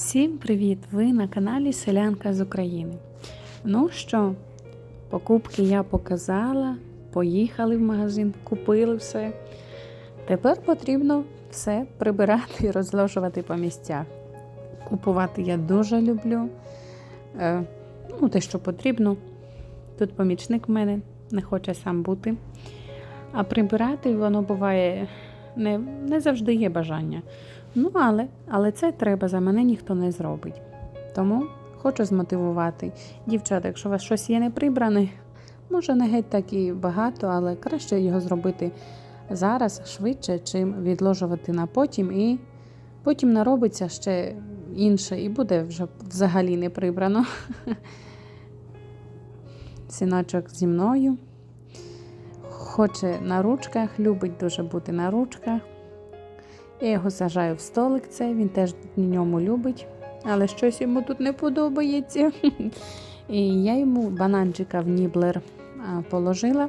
Всім привіт! Ви на каналі Селянка з України. Ну що, покупки я показала, поїхали в магазин, купили все. Тепер потрібно все прибирати і розложувати по місцях. Купувати я дуже люблю. Е, ну, те, що потрібно. Тут помічник в мене не хоче сам бути. А прибирати воно буває не, не завжди є бажання. Ну, але, але це треба, за мене ніхто не зробить. Тому хочу змотивувати. Дівчата, якщо у вас щось є не прибране, може не геть так і багато, але краще його зробити зараз швидше, чим відложувати на потім, і потім наробиться ще інше, і буде вже взагалі не прибрано. Сіночок зі мною. Хоче на ручках, любить дуже бути на ручках. Я його сажаю в столик, це він теж на ньому любить, але щось йому тут не подобається. І я йому бананчика в ніблер положила.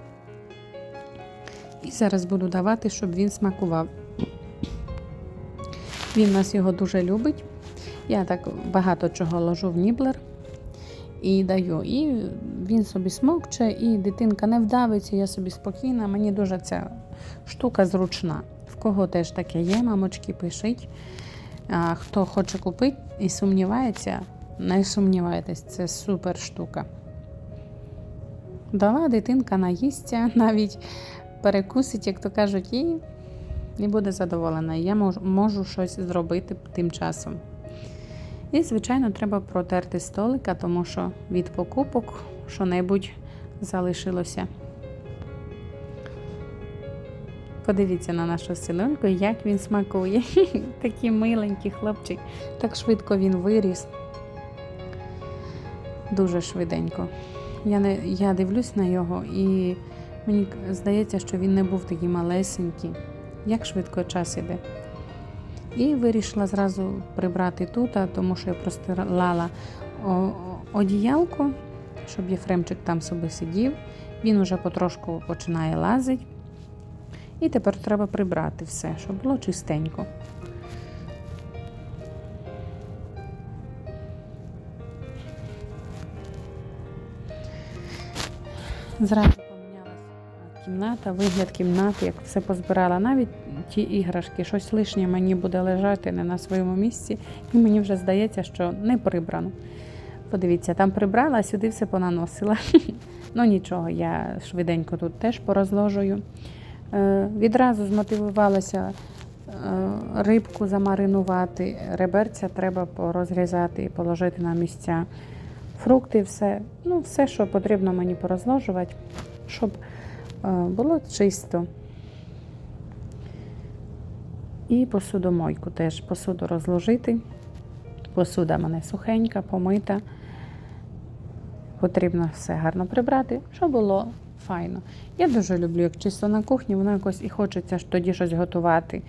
І зараз буду давати, щоб він смакував. Він нас його дуже любить. Я так багато чого ложу в ніблер і даю. І він собі смокче, і дитинка не вдавиться, я собі спокійна. Мені дуже ця штука зручна. Кого теж таке є, мамочки, пишіть. А, хто хоче купити і сумнівається, не сумнівайтесь, це супер штука. Дала дитинка наїсться, навіть перекусить, як то кажуть, і, і буде задоволена. Я можу, можу щось зробити тим часом. І, звичайно, треба протерти столика, тому що від покупок що-небудь залишилося. Подивіться на нашу синоньку, як він смакує. Такий миленький хлопчик. Так швидко він виріс. Дуже швиденько. Я, не, я дивлюсь на його і мені здається, що він не був такий малесенький. Як швидко час іде. І вирішила зразу прибрати тут, тому що я простирала одіялку, щоб Єфремчик там собі сидів. Він вже потрошку починає лазити. І тепер треба прибрати все, щоб було чистенько. Зразу помінялася кімната, вигляд кімнати, як все позбирала. Навіть ті іграшки, щось лишнє мені буде лежати не на своєму місці, і мені вже здається, що не прибрано. Подивіться, там прибрала, а сюди все понаносила. Ну нічого, я швиденько тут теж порозложую. Відразу змотивувалася рибку замаринувати, реберця треба порозрізати і положити на місця. Фрукти, все, ну, все, що потрібно мені порозложувати, щоб було чисто. І посудомойку теж посуду розложити. Посуда мене сухенька, помита. Потрібно все гарно прибрати, щоб було файно. Я дуже люблю, як чисто на кухні, воно якось і хочеться ж тоді щось готувати.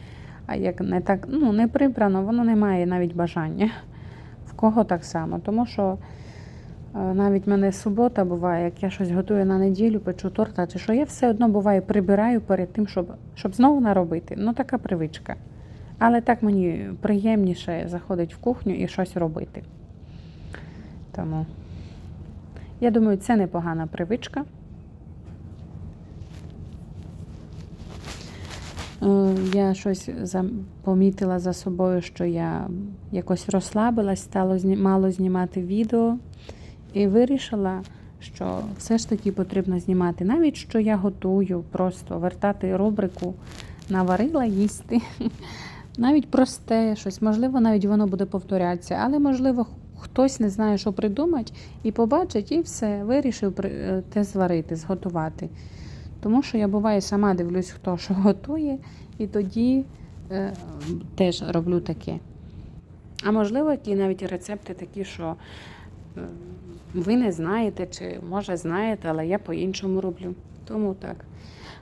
А як не так, ну, не прибрано, воно не має навіть бажання. В кого так само. Тому що е, навіть в мене субота буває, як я щось готую на неділю, печу торта, чи що я все одно буває прибираю перед тим, щоб щоб знову наробити. Ну, така привичка. Але так мені приємніше заходить в кухню і щось робити. Тому, я думаю, це непогана привичка. Е, Я щось помітила за собою, що я якось розслабилась, стало мало знімати відео і вирішила, що все ж таки потрібно знімати. Навіть що я готую, просто вертати рубрику, наварила їсти. Навіть просте щось, можливо, навіть воно буде повторятися, але, можливо, хтось не знає, що придумати, і побачить, і все, вирішив те зварити, зготувати. Тому що я буває сама дивлюсь, хто що готує, і тоді е, теж роблю таке. А можливо, які навіть рецепти такі, що е, ви не знаєте, чи може знаєте, але я по-іншому роблю. Тому так.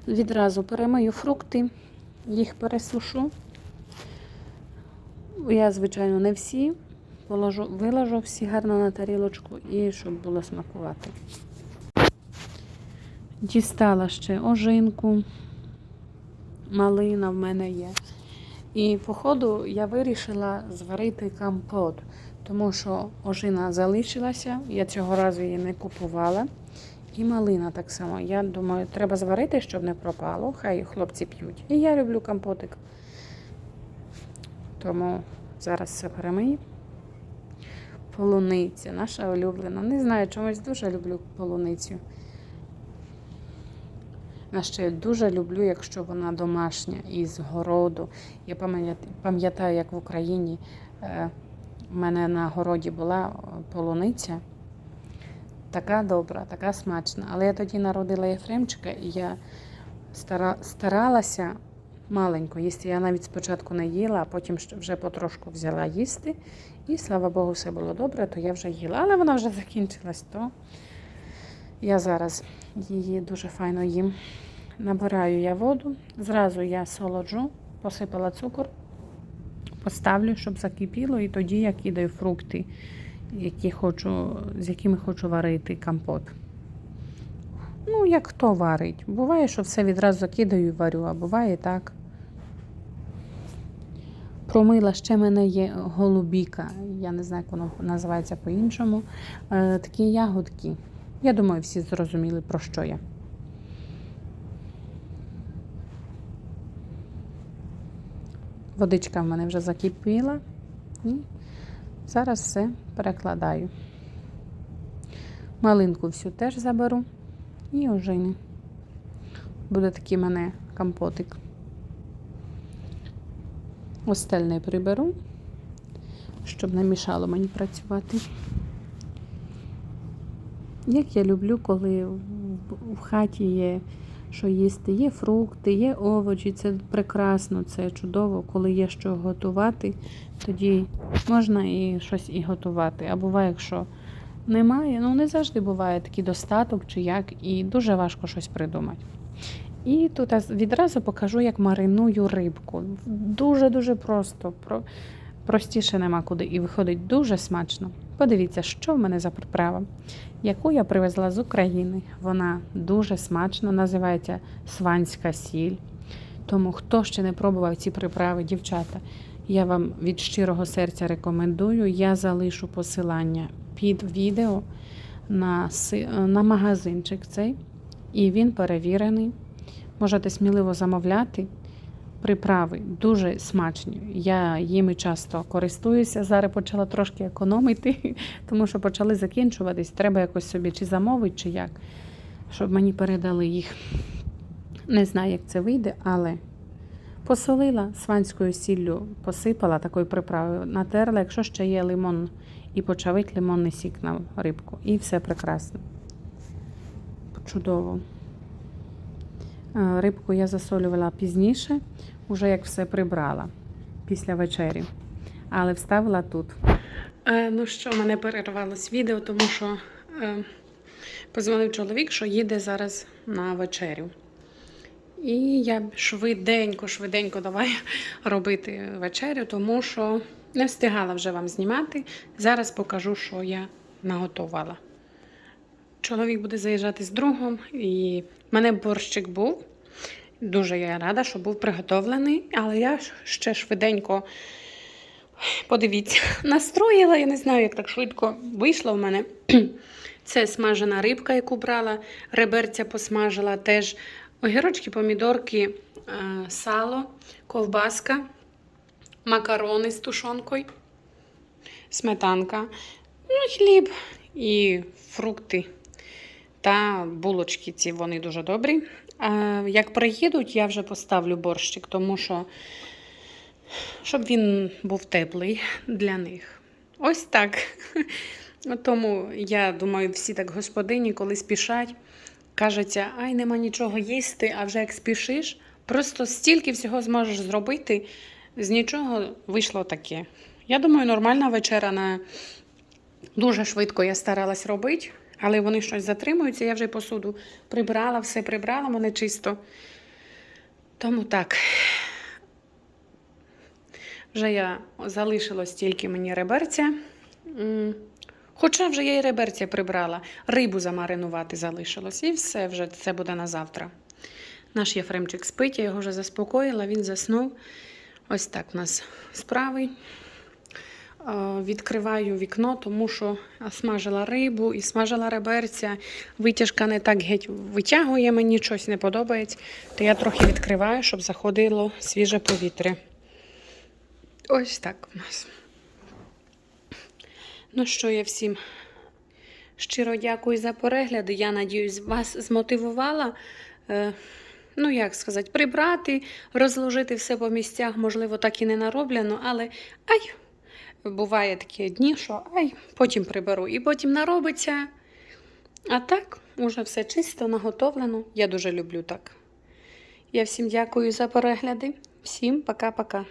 Відразу перемию фрукти, їх пересушу. Я, звичайно, не всі. Положу, виложу всі гарно на тарілочку і щоб було смакувати. Дістала ще ожинку, малина в мене є. І походу я вирішила зварити компот, тому що ожина залишилася, я цього разу її не купувала. І малина так само. Я думаю, треба зварити, щоб не пропало. Хай хлопці п'ють. І я люблю компотик. Тому зараз все перемию. Полуниця, наша улюблена. Не знаю, чомусь дуже люблю полуницю. А ще дуже люблю, якщо вона домашня із городу. Я пам'ятаю, як в Україні е, в мене на городі була е, полуниця. Така добра, така смачна. Але я тоді народила Єфремчика, і я стара, старалася маленько їсти. Я навіть спочатку не їла, а потім вже потрошку взяла їсти. І слава Богу, все було добре, то я вже їла. Але вона вже закінчилась, то я зараз її дуже файно їм. Набираю я воду, зразу я солоджу, посипала цукор, поставлю, щоб закипіло, і тоді я кидаю фрукти, які хочу, з якими хочу варити компот. Ну, як хто варить. Буває, що все відразу закидаю і варю, а буває так. Промила ще мене є голубіка, я не знаю, як воно називається по-іншому. Е, такі ягодки. Я думаю, всі зрозуміли, про що я. Водичка в мене вже закипіла. І зараз все перекладаю. Малинку всю теж заберу. І ожини. Буде такий мене компотик. Остельний приберу, щоб не мішало мені працювати. Як я люблю, коли в- хаті є що їсти, є фрукти, є овочі, це прекрасно, це чудово, коли є що готувати, тоді можна і щось і готувати. А буває, якщо немає, ну не завжди буває такий достаток чи як, і дуже важко щось придумати. І тут відразу покажу, як мариную рибку. Дуже-дуже просто. Про... Простіше нема куди і виходить дуже смачно. Подивіться, що в мене за приправа, яку я привезла з України. Вона дуже смачна, називається сванська сіль. Тому хто ще не пробував ці приправи, дівчата, я вам від щирого серця рекомендую. Я залишу посилання під відео на, на магазинчик цей, і він перевірений. Можете сміливо замовляти. Приправи дуже смачні. Я їми часто користуюся. Зараз почала трошки економити, тому що почали закінчуватись. Треба якось собі чи замовити, чи як, щоб мені передали їх. Не знаю, як це вийде, але посолила сванською сіллю, посипала такою приправою, натерла, якщо ще є лимон, і почавить лимонний сік на рибку. І все прекрасно. Чудово. Е, Рибку я засолювала пізніше, уже як все прибрала після вечері. Але вставила тут. Е, ну що, мене перервалось відео, тому що е, позвонив чоловік, що їде зараз на вечерю. І я швиденько, швиденько давай робити вечерю, тому що не встигала вже вам знімати. Зараз покажу, що я наготувала. Чоловік буде заїжджати з другом, і в мене борщик був. Дуже я рада, що був приготовлений, але я ще швиденько, подивіться, настроїла. Я не знаю, як так швидко вийшло в мене. Це смажена рибка, яку брала, реберця посмажила теж. Огірочки, помідорки, е, сало, ковбаска, макарони з тушонкою, сметанка, ну, хліб і фрукти та булочки ці вони дуже добрі. Як приїдуть, я вже поставлю борщик, тому що щоб він був теплий для них. Ось так. Тому я думаю, всі так господині, коли спішать, кажеться, ай, нема нічого їсти, а вже як спішиш, просто стільки всього зможеш зробити, з нічого вийшло таке. Я думаю, нормальна вечера на дуже швидко я старалась робити, але вони щось затримуються. Я вже посуду прибрала, все прибрала, мене чисто. Тому так. Вже я залишилось тільки мені реберця. Хоча вже я і реберця прибрала, рибу замаринувати залишилось. І все, вже це буде на завтра. Наш Єфремчик спить, я його вже заспокоїла, він заснув. Ось так у нас справи. Е, Відкриваю вікно, тому що смажила рибу і смажила реберця. Витяжка не так геть витягує, мені щось не подобається. То я трохи відкриваю, щоб заходило свіже повітря. Ось так у нас. Ну що, я всім щиро дякую за перегляди. Я надіюсь, вас змотивувала. Е, ну, як сказати, прибрати, розложити все по місцях, можливо, так і не нароблено, але ай, буває такі дні, що ай, потім приберу і потім наробиться. А так, уже все чисто, наготовлено. Я дуже люблю так. Я всім дякую за перегляди. Всім пока-пока.